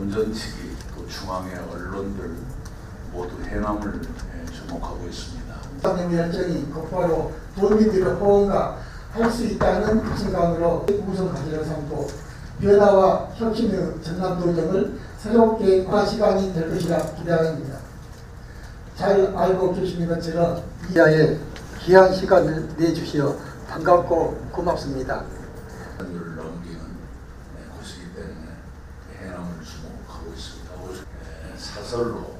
원전치기 또 중앙의 언론들 모두 해남을 예, 주목하고 있습니다. 사님 열정이 곧바로 도민들의 호응과 할 수 있다는 생각으로 우선 가지를 삼고 변화와 혁신의 전남도정을 새롭게 화 시간이 될 것이라 기대합니다. 잘 알고 계시는 것처럼 이하에 귀한 시간을 내주시어 반갑고 고맙습니다. 을 넘기는 예, 곳이기 때문에 해남을 주목하고 있습니다. 예, 사설로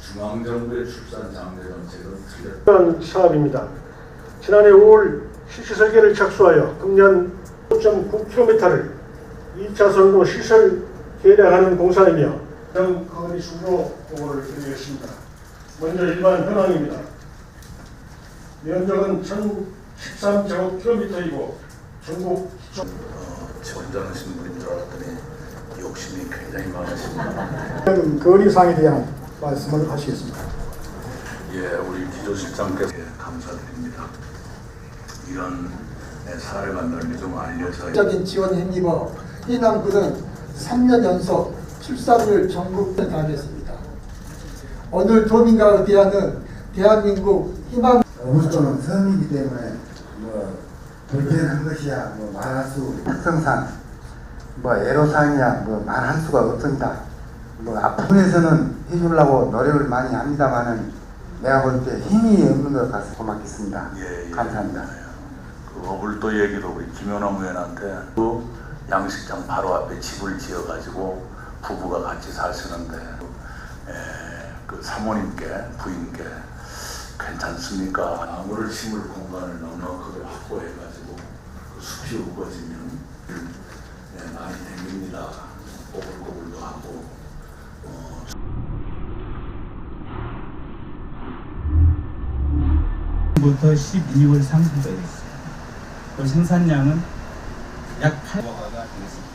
중앙정부의 출산 장려 정책은 틀렸다. 사업입니다. 지난해 5월 실시 설계를 착수하여 금년 5.9km를 2차선로 시설 개량하는 공사이며 정 거리 수로 보고를 드리겠습니다. 먼저 일반 현황입니다. 면적은 1,013제곱킬로미터이고 전국 기초 어, 점잖으신 분인 줄 알았더니 욕심이 굉장히 많으십니다. 거리상에 대한 말씀을 하시겠습니다. 예, 우리 기조실장께서 예, 감사드립니다. 이런 예, 사례가 널리 좀 알려져 적인 지원 힘입어 해남군은 3년 연속 출산율 전국에 달했습니다. 오늘 도민과 의대하는 대한민국 희망 우주는 섬이기 때문에 뭐 불편한 것이야 뭐 말할 수 특성상 뭐 애로사항이야 뭐 말할 수가 없습니다. 뭐 아픔에서는 해주려고 노력을 많이 합니다만은 내가 볼 때 힘이 없는 것 같아서 고맙겠습니다. 예, 예. 감사합니다. 그 어불도 얘기도 우리 김연아 의원한테 그 양식장 바로 앞에 집을 지어가지고 부부가 같이 사시는데 에, 그 사모님께 부인께 괜찮습니까? 나무를 심을 공간을 넉넉하게 확보해가지고 그 숲이 우거지면 예, 많이 댕깁니다. 꼬불꼬불도 하고 어, 부터 12월 30일까지 있어요. 그 생산량은 약 8. 무화과가 되겠습니다.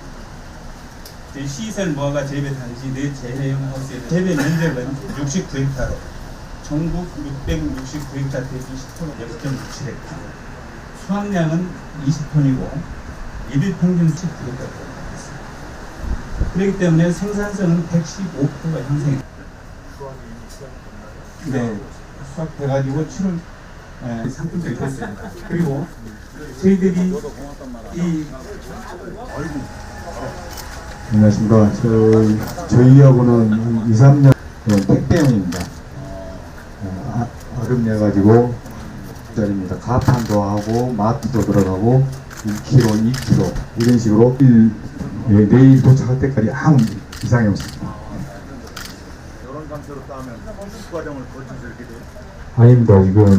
저희 시설 무화과 재배 단지 내 재래용 하우스의 재배 면적은 69헥타로 전국 669헥타 대비 10% 0.67헥타. 수확량은 20톤이고 일일 평균 19헥타 되겠습니다. 그렇기 때문에 생산성은 115%가 형성이 네, 수확돼가지고 7월 에, 상품들이 됐습니다. 그리고 저희들이 이 안녕하십니까. 저, 저희하고는 2, 3년 택배용입니다. 어, 아, 얼음 내가지고 짜리입니다. 가판도 하고 마트도 들어가고 1kg, 2kg 이런 식으로 일, 예, 내일 도착할 때까지 아무 이상이 없습니다. 이런 상태로 따면 수과정을 거쳐서 이렇게 돼요. 아닙니다. 이건